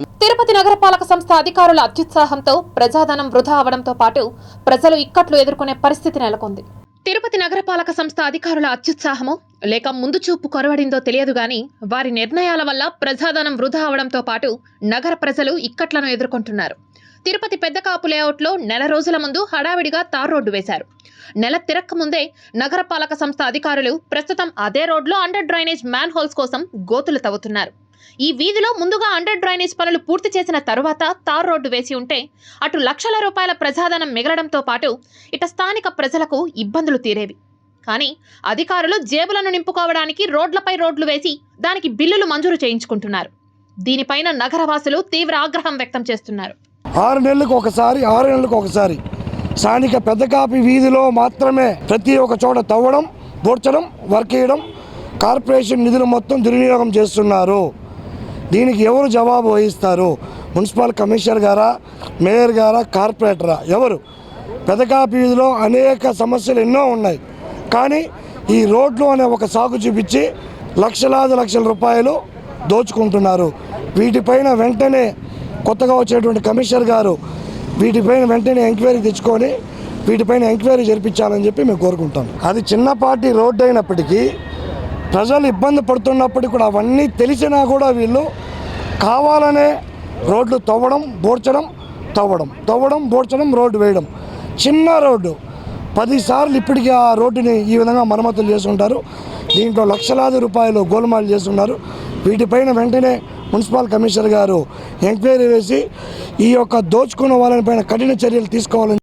తిరుపతి నగరపాలక సంస్థ అధికారుల అత్యుత్సాహంతో ప్రజాధనం వృధా అవడంతో పాటు ప్రజలు ఇక్కట్లు ఎదుర్కొనే పరిస్థితి నెలకొంది. తిరుపతి నగరపాలక సంస్థ అధికారుల అత్యుత్సాహమో లేక ముందు చూపు కొరవడిందో తెలియదు గాని వారి నిర్ణయాల వల్ల ప్రజాధనం వృధా అవడంతో పాటు నగర ప్రజలు ఇక్కట్లను ఎదుర్కొంటున్నారు. తిరుపతి పెద్ద కాపు లేఅవుట్లో నెల రోజుల ముందు హడావిడిగా తార్ రోడ్డు వేశారు. నెల తిరక్క ముందే నగరపాలక సంస్థ అధికారులు ప్రస్తుతం అదే రోడ్లో అండర్ డ్రైనేజ్ మ్యాన్ హోల్స్ కోసం గోతులు తవ్వుతున్నారు. ఈ వీధిలో ముందుగా అండర్ డ్రైనేజ్ పనులు పూర్తి చేసిన తరువాత తార్ రోడ్డు వేసి ఉంటే అటు లక్షల రూపాయల ప్రజాధనం మిగలడంతో పాటు ఇట స్థానిక ప్రజలకు ఇబ్బందులు తీరేవి. కానీ అధికారులు జేబులను నింపుకోవడానికి రోడ్లపై రోడ్లు వేసి దానికి బిల్లులు మంజూరు చేయించుకుంటున్నారు. దీనిపైన నగరవాసులు తీవ్ర ఆగ్రహం వ్యక్తం చేస్తున్నారు. ఆరు నెలలకు ఒకసారి ఆరు నెలలకు ఒకసారి స్థానిక పెద్ద వీధిలో మాత్రమే ప్రతి ఒక్క చోట తవ్వడం పూడ్చడం వర్క్ చేయడం కార్పొరేషన్ నిధులు మొత్తం దుర్వినియోగం చేస్తున్నారు. దీనికి ఎవరు జవాబు వహిస్తారు? మున్సిపల్ కమిషనర్ గారా మేయర్ గారా కార్పొరేటరా? ఎవరు? పెద్ద వీధిలో అనేక సమస్యలు ఎన్నో ఉన్నాయి. కానీ ఈ రోడ్లు అనే ఒక సాగు చూపించి లక్షలాది లక్షల రూపాయలు దోచుకుంటున్నారు. వీటిపైన వెంటనే కొత్తగా వచ్చేటువంటి కమిషనర్ గారు వీటిపైన వెంటనే ఎంక్వైరీ తెచ్చుకొని వీటిపైన ఎంక్వైరీ జరిపించాలని చెప్పి మేము కోరుకుంటాం. అది చిన్నపాటి రోడ్డు అయినప్పటికీ ప్రజలు ఇబ్బంది పడుతున్నప్పటికీ కూడా అవన్నీ తెలిసినా కూడా వీళ్ళు కావాలనే రోడ్లు తవ్వడం బోడ్చడం తవ్వడం తవ్వడం బోడ్చడం రోడ్డు వేయడం. చిన్న రోడ్డు. పదిసార్లు ఇప్పటికీ ఆ రోడ్డుని ఈ విధంగా మరమ్మతులు చేసుకుంటారు దీంట్లో లక్షలాది రూపాయలు గోల్మాలు చేస్తున్నారు. వీటిపైన వెంటనే మున్సిపల్ కమిషనర్ గారు ఎంక్వైరీ వేసి ఈ యొక్క దోచుకున్న వాళ్ళని పైన కఠిన చర్యలు తీసుకోవాలని